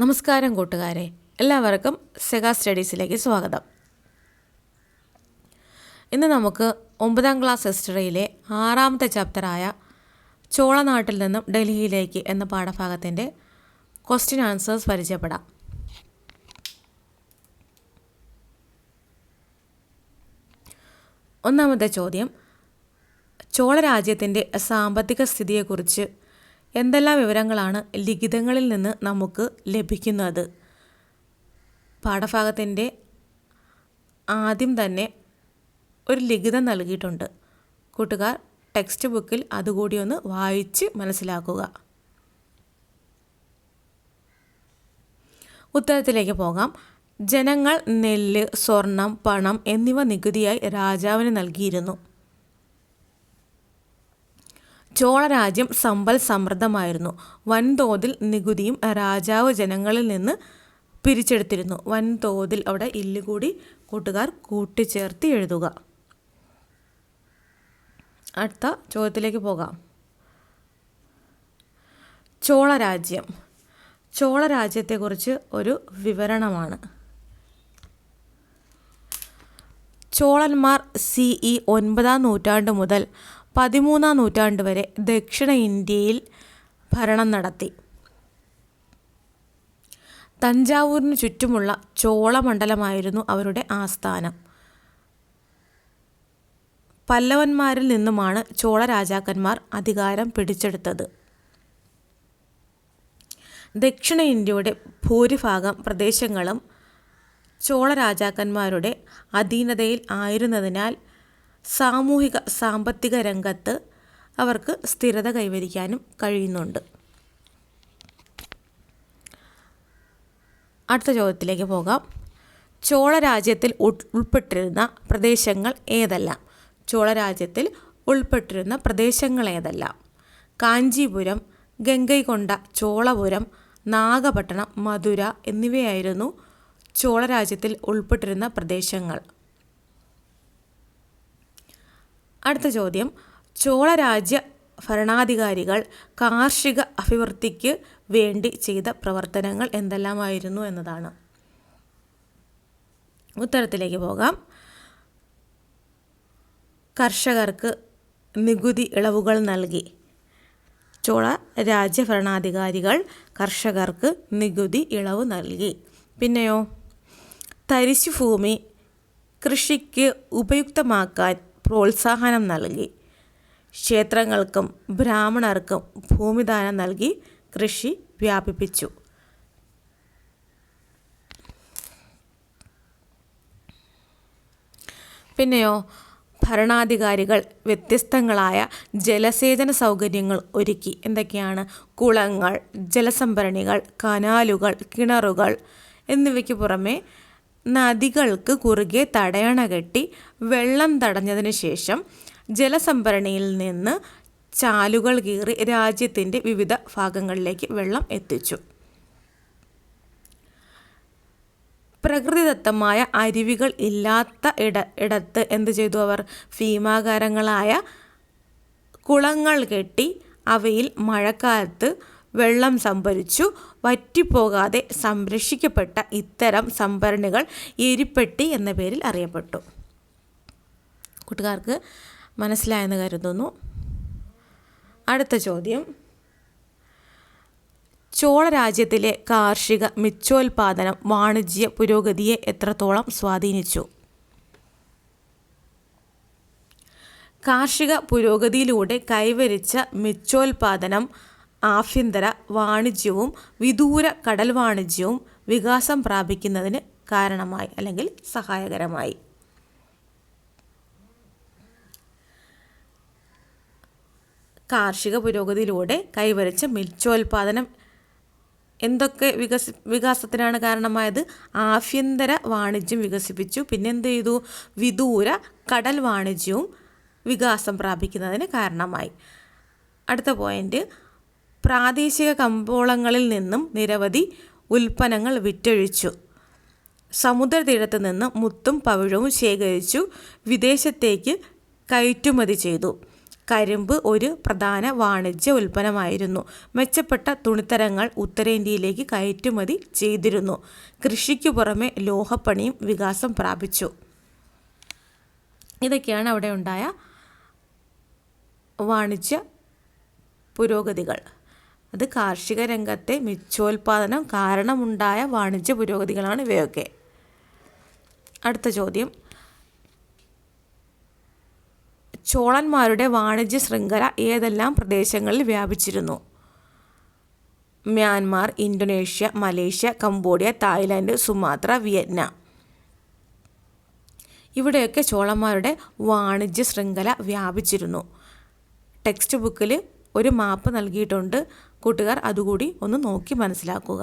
നമസ്കാരം കൂട്ടുകാരെ. എല്ലാവർക്കും സെഗ സ്റ്റഡീസിലേക്ക് സ്വാഗതം. ഇന്ന് നമുക്ക് ഒമ്പതാം ക്ലാസ് ഹിസ്റ്ററിയിലെ ആറാമത്തെ ചാപ്റ്ററായ ചോളനാട്ടിൽ നിന്നും ഡൽഹിയിലേക്ക് എന്ന പാഠഭാഗത്തിന്റെ ക്വസ്റ്റ്യൻ ആൻസേഴ്സ് പരിചയപ്പെടാം. ഒന്നാമത്തെ ചോദ്യം ചോളരാജ്യത്തിന്റെ സാമ്പത്തിക സ്ഥിതിയെക്കുറിച്ച് എന്തെല്ലാം വിവരങ്ങളാണ് ലിഖിതങ്ങളിൽ നിന്ന് നമുക്ക് ലഭിക്കുന്നത്? പാഠഭാഗത്തിന്റെ ആദ്യം തന്നെ ഒരു ലിഖിതം നൽകിയിട്ടുണ്ട്. കൂട്ടുകാർ ടെക്സ്റ്റ് ബുക്കിൽ അതുകൂടി ഒന്ന് വായിച്ച് മനസ്സിലാക്കുക. ഉത്തരത്തിലേക്ക് പോകാം. ജനങ്ങൾ നെല്ല് സ്വർണം പണം എന്നിവ നികുതിയായി രാജാവിന് നൽകിയിരുന്നു. ചോളരാജ്യം സമ്പൽ സമൃദ്ധമായിരുന്നു. വൻതോതിൽ നികുതിയും രാജാവ് ജനങ്ങളിൽ നിന്ന് പിരിച്ചെടുത്തിരുന്നു. വൻതോതിൽ അവിടെ ഇല്ലുകൂടി കൂട്ടുകാർ കൂട്ടിച്ചേർത്ത് എഴുതുക. അടുത്ത ചോദ്യത്തിലേക്ക് പോകാം. ചോളരാജ്യം. ചോളരാജ്യത്തെക്കുറിച്ച് ഒരു വിവരണമാണ്. ചോളന്മാർ സി ഇ ഒൻപതാം നൂറ്റാണ്ട് മുതൽ പതിമൂന്നാം നൂറ്റാണ്ട് വരെ ദക്ഷിണ ഇന്ത്യയിൽ ഭരണം നടത്തി. തഞ്ചാവൂരിന് ചുറ്റുമുള്ള ചോളമണ്ഡലമായിരുന്നു അവരുടെ ആസ്ഥാനം. പല്ലവന്മാരിൽ നിന്നുമാണ് ചോള രാജാക്കന്മാർ അധികാരം പിടിച്ചെടുത്തത്. ദക്ഷിണ ഇന്ത്യയുടെ ഭൂരിഭാഗം പ്രദേശങ്ങളും ചോള രാജാക്കന്മാരുടെ അധീനതയിൽ ആയിരുന്നതിനാൽ സാമൂഹിക സാമ്പത്തിക രംഗത്ത് അവർക്ക് സ്ഥിരത കൈവരിക്കാനും കഴിയുന്നുണ്ട്. അടുത്ത ചോദ്യത്തിലേക്ക് പോകാം. ചോള രാജ്യത്തിൽ ഉൾപ്പെട്ടിരുന്ന പ്രദേശങ്ങൾ ഏതെല്ലാം? ചോള രാജ്യത്തിൽ ഉൾപ്പെട്ടിരുന്ന പ്രദേശങ്ങൾ ഏതെല്ലാം? കാഞ്ചീപുരം ഗംഗൈകൊണ്ട ചോളപുരം നാഗപട്ടണം മധുര എന്നിവയായിരുന്നു ചോള രാജ്യത്തിൽ ഉൾപ്പെട്ടിരുന്ന പ്രദേശങ്ങൾ. അടുത്ത ചോദ്യം. ചോളരാജ്യ ഭരണാധികാരികൾ കാർഷിക അഭിവൃദ്ധിക്ക് വേണ്ടി ചെയ്ത പ്രവർത്തനങ്ങൾ എന്തെല്ലാമായിരുന്നു എന്നതാണ്. ഉത്തരത്തിലേക്ക് പോകാം. കർഷകർക്ക് നികുതി ഇളവുകൾ നൽകി. ചോള രാജ്യഭരണാധികാരികൾ കർഷകർക്ക് നികുതി ഇളവ് നൽകി. പിന്നെയോ? തരിശുഭൂമി കൃഷിക്ക് ഉപയുക്തമാക്കാൻ പ്രോത്സാഹനം നൽകി. ക്ഷേത്രങ്ങൾക്കും ബ്രാഹ്മണർക്കും ഭൂമിദാനം നൽകി കൃഷി വ്യാപിപ്പിച്ചു. പിന്നെയോ ഭരണാധികാരികൾ വ്യത്യസ്തങ്ങളായ ജലസേചന സൗകര്യങ്ങൾ ഒരുക്കി. എന്തൊക്കെയാണ്? കുളങ്ങൾ ജലസംഭരണികൾ കനാലുകൾ കിണറുകൾ എന്നിവയ്ക്ക് പുറമെ നദികൾക്ക് കുറുകെ തടയണ കെട്ടി വെള്ളം തടഞ്ഞതിന് ശേഷം ജലസംഭരണിയിൽ നിന്ന് ചാലുകൾ കീറി രാജ്യത്തിന്റെ വിവിധ ഭാഗങ്ങളിലേക്ക് വെള്ളം എത്തിച്ചു. പ്രകൃതിദത്തമായ അരുവികൾ ഇല്ലാത്ത ഇട ഇടത്ത് എന്ത് ചെയ്തു അവർ? ഭീമാകാരങ്ങളായ കുളങ്ങൾ കെട്ടി അവയിൽ മഴക്കാലത്ത് വെള്ളം സംഭരിച്ചു. വറ്റിപ്പോകാതെ സംരക്ഷിക്കപ്പെട്ട ഇത്തരം സംഭരണികൾ എരിപ്പെട്ടി എന്ന പേരിൽ അറിയപ്പെട്ടു. കൂട്ടുകാർക്ക് മനസ്സിലായെന്ന് കരുതുന്നു. അടുത്ത ചോദ്യം. ചോള രാജ്യത്തിലെ കാർഷിക മിച്ചോൽപാദനം വാണിജ്യ പുരോഗതിയെ എത്രത്തോളം സ്വാധീനിച്ചു? കാർഷിക പുരോഗതിയിലൂടെ കൈവരിച്ച മിച്ചോൽപാദനം ആഭ്യന്തര വാണിജ്യവും വിദൂര കടൽ വാണിജ്യവും വികാസം പ്രാപിക്കുന്നതിന് കാരണമായി അല്ലെങ്കിൽ സഹായകരമായി. കാർഷിക പുരോഗതിയിലൂടെ കൈവരിച്ച മിച്ചോൽപാദനം എന്തൊക്കെ വികസി വികാസത്തിനാണ് കാരണമായത്? ആഭ്യന്തര വാണിജ്യം വികസിപ്പിച്ചു. പിന്നെ എന്ത് ചെയ്തു? വിദൂര കടൽ വാണിജ്യവും വികാസം പ്രാപിക്കുന്നതിന് കാരണമായി. അടുത്ത പോയിന്റ് പ്രാദേശിക കമ്പോളങ്ങളിൽ നിന്നും നിരവധി ഉൽപ്പന്നങ്ങൾ വിറ്റഴിച്ചു. സമുദ്രതീരത്ത് നിന്ന് മുത്തും പവിഴവും ശേഖരിച്ചു വിദേശത്തേക്ക് കയറ്റുമതി ചെയ്തു. കരിമ്പ് ഒരു പ്രധാന വാണിജ്യ ഉൽപ്പന്നമായിരുന്നു. മെച്ചപ്പെട്ട തുണിത്തരങ്ങൾ ഉത്തരേന്ത്യയിലേക്ക് കയറ്റുമതി ചെയ്തിരുന്നു. കൃഷിക്ക് പുറമെ ലോഹപ്പണിയും വികാസം പ്രാപിച്ചു. ഇതൊക്കെയാണ് അവിടെ ഉണ്ടായ വാണിജ്യ പുരോഗതികൾ. അത് കാർഷിക രംഗത്തെ മിച്ചോൽപാദനം കാരണമുണ്ടായ വാണിജ്യ പുരോഗതികളാണ് ഇവയൊക്കെ. അടുത്ത ചോദ്യം. ചോളന്മാരുടെ വാണിജ്യ ശൃംഖല ഏതെല്ലാം പ്രദേശങ്ങളിൽ വ്യാപിച്ചിരുന്നു? Myanmar Indonesia Malaysia Cambodia Thailand Sumatra Vietnam. ഇവിടെയൊക്കെ ചോളന്മാരുടെ വാണിജ്യ ശൃംഖല വ്യാപിച്ചിരുന്നു. ടെക്സ്റ്റ് ബുക്കിൽ ഒരു മാപ്പ് നൽകിയിട്ടുണ്ട്. കൂട്ടുകാർ അതുകൂടി ഒന്ന് നോക്കി മനസ്സിലാക്കുക.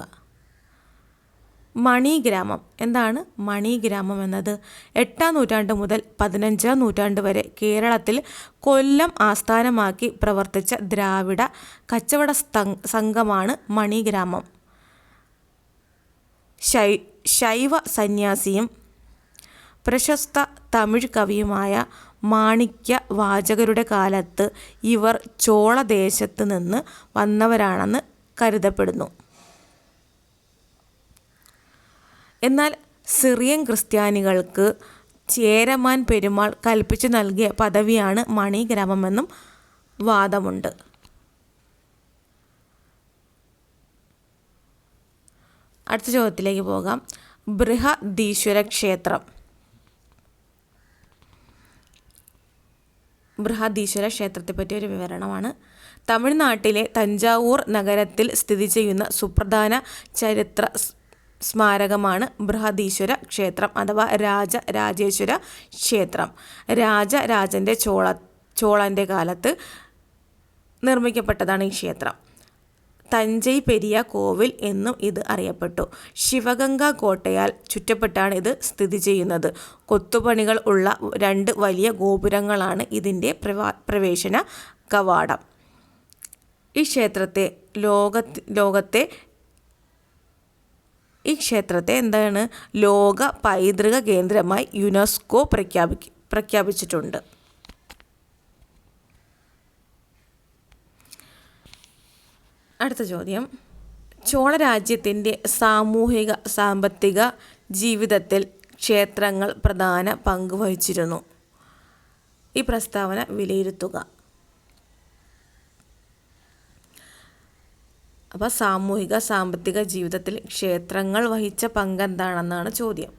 മണിഗ്രാമം. എന്താണ് മണിഗ്രാമം എന്നത്? എട്ടാം നൂറ്റാണ്ട് മുതൽ പതിനഞ്ചാം നൂറ്റാണ്ട് വരെ കേരളത്തിൽ കൊല്ലം ആസ്ഥാനമാക്കി പ്രവർത്തിച്ച ദ്രാവിഡ കച്ചവട സംഘമാണ് മണിഗ്രാമം. ശൈ ശൈവ സന്യാസിയും പ്രശസ്ത തമിഴ് കവിയുമായ മാണിക്യ വാചകരുടെ കാലത്ത് ഇവർ ചോളദേശത്ത് നിന്ന് വന്നവരാണെന്ന് കരുതപ്പെടുന്നു. എന്നാൽ സിറിയൻ ക്രിസ്ത്യാനികൾക്ക് ചേരമാൻ പെരുമാൾ കൽപ്പിച്ചു നൽകിയ പദവിയാണ് മണി ഗ്രാമമെന്നും വാദമുണ്ട്. അടുത്ത ചോദ്യത്തിലേക്ക് പോകാം. ബൃഹദീശ്വര ക്ഷേത്രം ബൃഹദീശ്വര ക്ഷേത്രത്തെ പറ്റി ഒരു വിവരണമാണ്. തമിഴ്നാട്ടിലെ തഞ്ചാവൂർ നഗരത്തിൽ സ്ഥിതി ചെയ്യുന്ന സുപ്രധാന ചരിത്ര സ്മാരകമാണ് ബൃഹദീശ്വര ക്ഷേത്രം അഥവാ രാജ രാജേശ്വര ക്ഷേത്രം. രാജരാജന്റെ ചോള ചോളന്റെ കാലത്ത് നിർമ്മിക്കപ്പെട്ടതാണ് ഈ ക്ഷേത്രം. തഞ്ചൈ പെരിയ കോവിൽ എന്നും ഇത് അറിയപ്പെട്ടു. ശിവഗംഗ കോട്ടയാൽ ചുറ്റപ്പെട്ടാണ് ഇത് സ്ഥിതി ചെയ്യുന്നത്. കൊത്തുപണികൾ ഉള്ള രണ്ട് വലിയ ഗോപുരങ്ങളാണ് ഇതിന്റെ പ്രവേശന കവാടം. ഈ ക്ഷേത്രത്തെ ലോക ലോകത്തെ ഈ ക്ഷേത്രത്തെ എന്താണ്? ലോക പൈതൃക കേന്ദ്രമായി യുനെസ്കോ പ്രഖ്യാപി പ്രഖ്യാപിച്ചിട്ടുണ്ട്. അടുത്ത ചോദ്യം. ചോള ചോളരാജ്യത്തിന്റെ സാമൂഹിക സാമ്പത്തിക ജീവിതത്തിൽ ക്ഷേത്രങ്ങൾ പ്രധാന പങ്ക് വഹിച്ചിരുന്നു. ഈ പ്രസ്താവന വിലയിരുത്തുക. അപ്പോൾ സാമൂഹിക സാമ്പത്തിക ജീവിതത്തിൽ ക്ഷേത്രങ്ങൾ വഹിച്ച പങ്ക് എന്താണെന്നാണ് ചോദ്യം.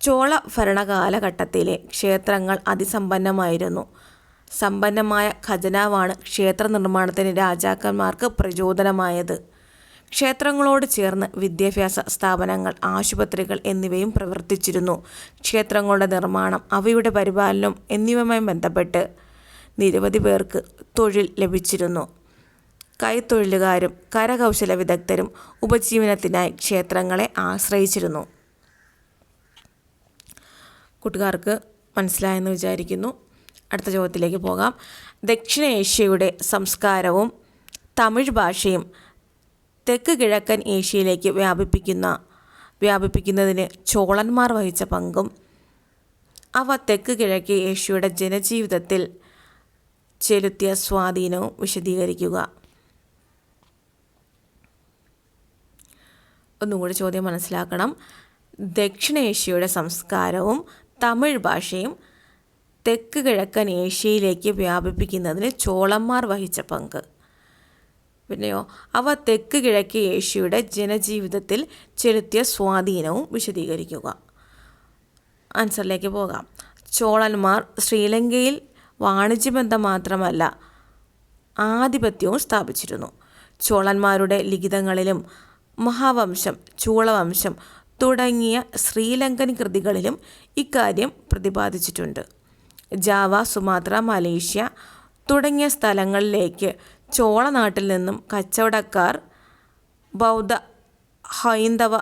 ചോള ഭരണകാലഘട്ടത്തിലെ ക്ഷേത്രങ്ങൾ അതിസമ്പന്നമായിരുന്നു. സമ്പന്നമായ ഖജനാവാണ് ക്ഷേത്ര നിർമ്മാണത്തിന് രാജാക്കന്മാർക്ക് പ്രചോദനമായത്. ക്ഷേത്രങ്ങളോട് ചേർന്ന് വിദ്യാഭ്യാസ സ്ഥാപനങ്ങൾ ആശുപത്രികൾ എന്നിവയും പ്രവർത്തിച്ചിരുന്നു. ക്ഷേത്രങ്ങളുടെ നിർമ്മാണം അവയുടെ പരിപാലനം എന്നിവയുമായി ബന്ധപ്പെട്ട് നിരവധി പേർക്ക് തൊഴിൽ ലഭിച്ചിരുന്നു. കൈത്തൊഴിലുകാരും കരകൗശല വിദഗ്ധരും ഉപജീവനത്തിനായി ക്ഷേത്രങ്ങളെ ആശ്രയിച്ചിരുന്നു. കൂട്ടുകാർക്ക് മനസ്സിലായെന്ന് വിചാരിക്കുന്നു. അടുത്ത ചോദ്യത്തിലേക്ക് പോകാം. ദക്ഷിണേഷ്യയുടെ സംസ്കാരവും തമിഴ് ഭാഷയും തെക്ക് കിഴക്കൻ ഏഷ്യയിലേക്ക് വ്യാപിപ്പിക്കുന്ന വ്യാപിപ്പിക്കുന്നതിന് ചോളന്മാർ വഹിച്ച പങ്കും അവ തെക്ക് കിഴക്കേ ഏഷ്യയുടെ ജനജീവിതത്തിൽ ചെലുത്തിയ സ്വാധീനവും വിശദീകരിക്കുക. ഒന്നുകൂടി ചോദ്യം മനസ്സിലാക്കണം. ദക്ഷിണേഷ്യയുടെ സംസ്കാരവും തമിഴ് ഭാഷയും തെക്ക് കിഴക്കൻ ഏഷ്യയിലേക്ക് വ്യാപിപ്പിക്കുന്നതിന് ചോളന്മാർ വഹിച്ച പങ്ക്. പിന്നെയോ അവ തെക്ക് കിഴക്കൻ ഏഷ്യയുടെ ജനജീവിതത്തിൽ ചെലുത്തിയ സ്വാധീനവും വിശദീകരിക്കുക. ആൻസറിലേക്ക് പോകാം. ചോളന്മാർ ശ്രീലങ്കയിൽ വാണിജ്യബന്ധം മാത്രമല്ല ആധിപത്യവും സ്ഥാപിച്ചിരുന്നു. ചോളന്മാരുടെ ലിഖിതങ്ങളിലും മഹാവംശം ചൂളവംശം തുടങ്ങിയ ശ്രീലങ്കൻ കൃതികളിലും ഇക്കാര്യം പ്രതിപാദിച്ചിട്ടുണ്ട്. ജാവ സുമാത്ര മലേഷ്യ തുടങ്ങിയ സ്ഥലങ്ങളിലേക്ക് ചോളനാട്ടിൽ നിന്നും കച്ചവടക്കാർ ബൗദ്ധ ഹൈന്ദവ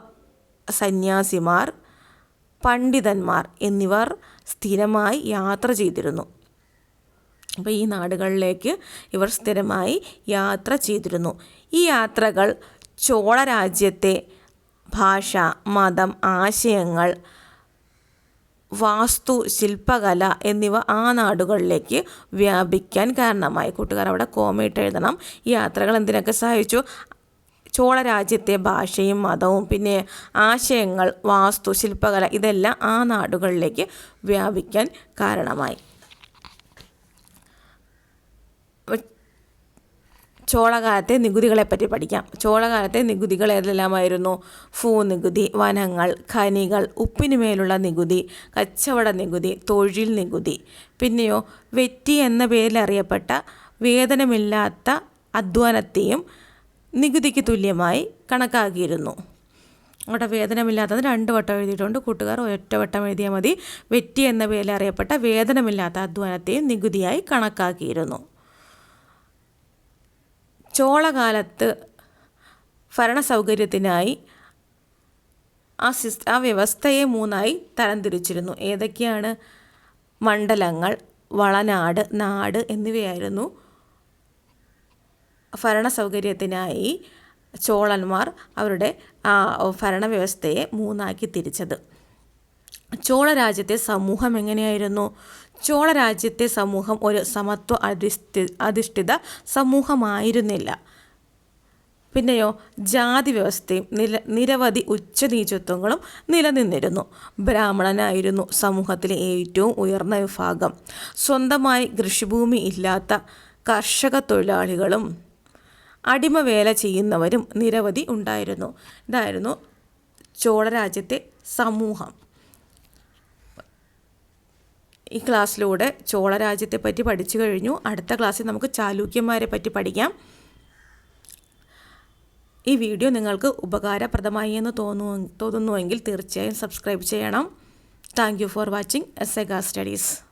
സന്യാസിമാർ പണ്ഡിതന്മാർ എന്നിവർ സ്ഥിരമായി യാത്ര ചെയ്തിരുന്നു. അപ്പോൾ ഈ നാടുകളിലേക്ക് ഇവർ സ്ഥിരമായി യാത്ര ചെയ്തിരുന്നു. ഈ യാത്രകൾ ചോളരാജ്യത്തെ ഭാഷ മതം ആശയങ്ങൾ വാസ്തു ശില്പകല എന്നിവ ആ നാടുകളിലേക്ക് വ്യാപിക്കാൻ കാരണമായി. കൂട്ടുകാർ അവിടെ കോമയിട്ട് എഴുതണം. യാത്രകൾ എന്തിനൊക്കെ സഹായിച്ചു? ചോള രാജ്യത്തെ ഭാഷയും മതവും പിന്നെ ആശയങ്ങൾ വാസ്തു ശില്പകല ഇതെല്ലാം ആ നാടുകളിലേക്ക് വ്യാപിക്കാൻ കാരണമായി. ചോളകാലത്തെ നികുതികളെപ്പറ്റി പഠിക്കാം. ചോളകാലത്തെ നികുതികൾ ഏതെല്ലാമായിരുന്നു? ഭൂ നികുതി വനങ്ങൾ ഖനികൾ ഉപ്പിനുമേലുള്ള നികുതി കച്ചവട നികുതി തൊഴിൽ നികുതി. പിന്നെയോ വെറ്റി എന്ന പേരിൽ അറിയപ്പെട്ട വേതനമില്ലാത്ത അധ്വാനത്തെയും നികുതിക്ക് തുല്യമായി കണക്കാക്കിയിരുന്നു. അവിടെ വേതനമില്ലാത്തത് രണ്ട് വട്ടം എഴുതിയിട്ടുണ്ട്. കൂട്ടുകാർ ഒറ്റ വട്ടം എഴുതിയാൽ മതി. വെറ്റി എന്ന പേരിൽ അറിയപ്പെട്ട വേതനമില്ലാത്ത അധ്വാനത്തെയും നികുതിയായി കണക്കാക്കിയിരുന്നു. ചോളകാലത്ത് ഭരണ സൗകര്യത്തിനായി ആ സിസ് ആ വ്യവസ്ഥയെ മൂന്നായി തരംതിരിച്ചിരുന്നു. ഏതൊക്കെയാണ്? മണ്ഡലങ്ങൾ വളനാട് നാട് എന്നിവയായിരുന്നു ഭരണ സൗകര്യത്തിനായി ചോളന്മാർ അവരുടെ ആ ഭരണവ്യവസ്ഥയെ മൂന്നാക്കി തിരിച്ചത്. ചോള രാജ്യത്തെ സമൂഹം എങ്ങനെയായിരുന്നു? ചോള രാജ്യത്തെ സമൂഹം ഒരു സമത്വ അധിഷ്ഠി അധിഷ്ഠിത സമൂഹമായിരുന്നില്ല. പിന്നെയോ ജാതി വ്യവസ്ഥയും നില നിരവധി ഉച്ചനീചത്വങ്ങളും നിലനിന്നിരുന്നു. ബ്രാഹ്മണനായിരുന്നു സമൂഹത്തിലെ ഏറ്റവും ഉയർന്ന വിഭാഗം. സ്വന്തമായി കൃഷിഭൂമി ഇല്ലാത്ത കർഷക തൊഴിലാളികളും അടിമവേല ചെയ്യുന്നവരും നിരവധി ഉണ്ടായിരുന്നു. ഇതായിരുന്നു ചോളരാജ്യത്തെ സമൂഹം. ഈ ക്ലാസ്സിലൂടെ ചോളരാജ്യത്തെ പറ്റി പഠിച്ചു കഴിഞ്ഞു. അടുത്ത ക്ലാസ്സിൽ നമുക്ക് ചാലൂക്യന്മാരെ പറ്റി പഠിക്കാം. ഈ വീഡിയോ നിങ്ങൾക്ക് ഉപകാരപ്രദമായി എന്ന് തോന്നുന്നു തോന്നുന്നുവെങ്കിൽ തീർച്ചയായും സബ്സ്ക്രൈബ് ചെയ്യണം. Thank you for watching S A studies.